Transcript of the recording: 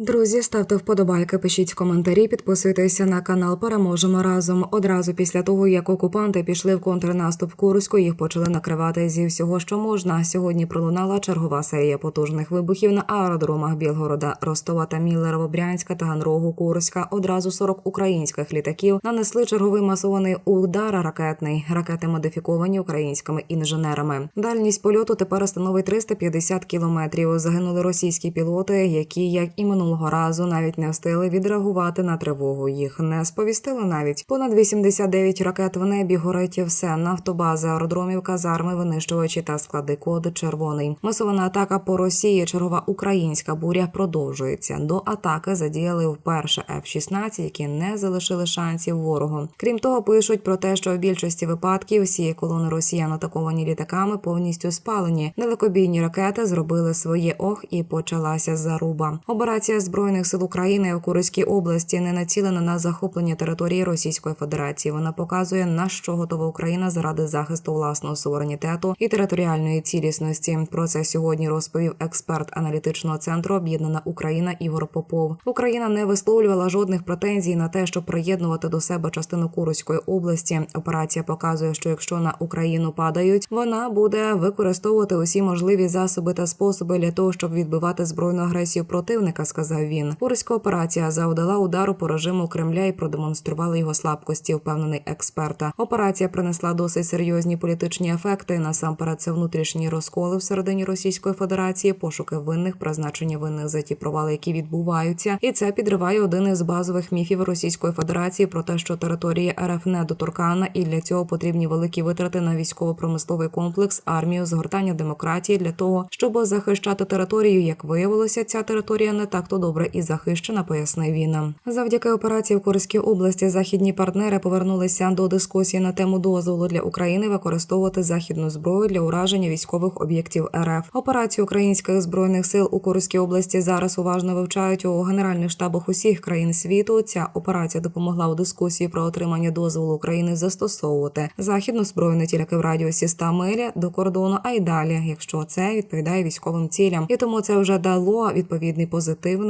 Друзі, ставте вподобайки, пишіть коментарі, підписуйтеся на канал. Переможемо разом. Одразу після того, як окупанти пішли в контрнаступ Курську, їх почали накривати зі всього, що можна. Сьогодні пролунала чергова серія потужних вибухів на аеродромах Білгорода, Ростова та Міллерово, Брянська, Таганрогу, Курська. Одразу 40 українських літаків нанесли черговий масований удар ракетний. Ракети модифіковані українськими інженерами. Дальність польоту тепер становить 350 кілометрів. Загинули російські пілоти, які, як і минулого разу, навіть не встигли відреагувати на тривогу. Їх не сповістили навіть. Понад 89 ракет в небі горить все. Нафтобази, аеродромів, казарми, винищувачі та склади код червоний. Масована атака по Росії. Чергова українська буря продовжується. До атаки задіяли вперше F-16, які не залишили шансів ворогу. Крім того, пишуть про те, що в більшості випадків всі колони росіян атаковані літаками повністю спалені. Далекобійні ракети зробили своє ох і почалася заруба. Операція збройних сил України у Курській області не націлена на захоплення території Російської Федерації. Вона показує на що готова Україна заради захисту власного суверенітету і територіальної цілісності. Про це сьогодні розповів експерт аналітичного центру Об'єднана Україна Ігор Попов. Україна не висловлювала жодних претензій на те, щоб приєднувати до себе частину Курської області. Операція показує, що якщо на Україну падають, вона буде використовувати усі можливі засоби та способи для того, щоб відбивати збройну агресію противника, сказав він. Курська операція завдала удару по режиму Кремля і продемонструвала його слабкості. Впевнений експерта. Операція принесла досить серйозні політичні ефекти. Насамперед, це внутрішні розколи всередині Російської Федерації, пошуки винних, призначення винних за ті провали, які відбуваються, і це підриває один із базових міфів Російської Федерації про те, що територія РФ недоторканна, і для цього потрібні великі витрати на військово-промисловий комплекс, армію, згортання демократії для того, щоб захищати територію. Як виявилося, ця територія не так то добре і захищена, пояснив він. Завдяки операції в Курській області західні партнери повернулися до дискусії на тему дозволу для України використовувати західну зброю для ураження військових об'єктів РФ. Операцію українських збройних сил у Курській області зараз уважно вивчають у генеральних штабах усіх країн світу. Ця операція допомогла у дискусії про отримання дозволу України застосовувати західну зброю не тільки в радіусі 100 миль до кордону, а й далі, якщо це відповідає військовим цілям. І тому це вже дало відповідний позитивний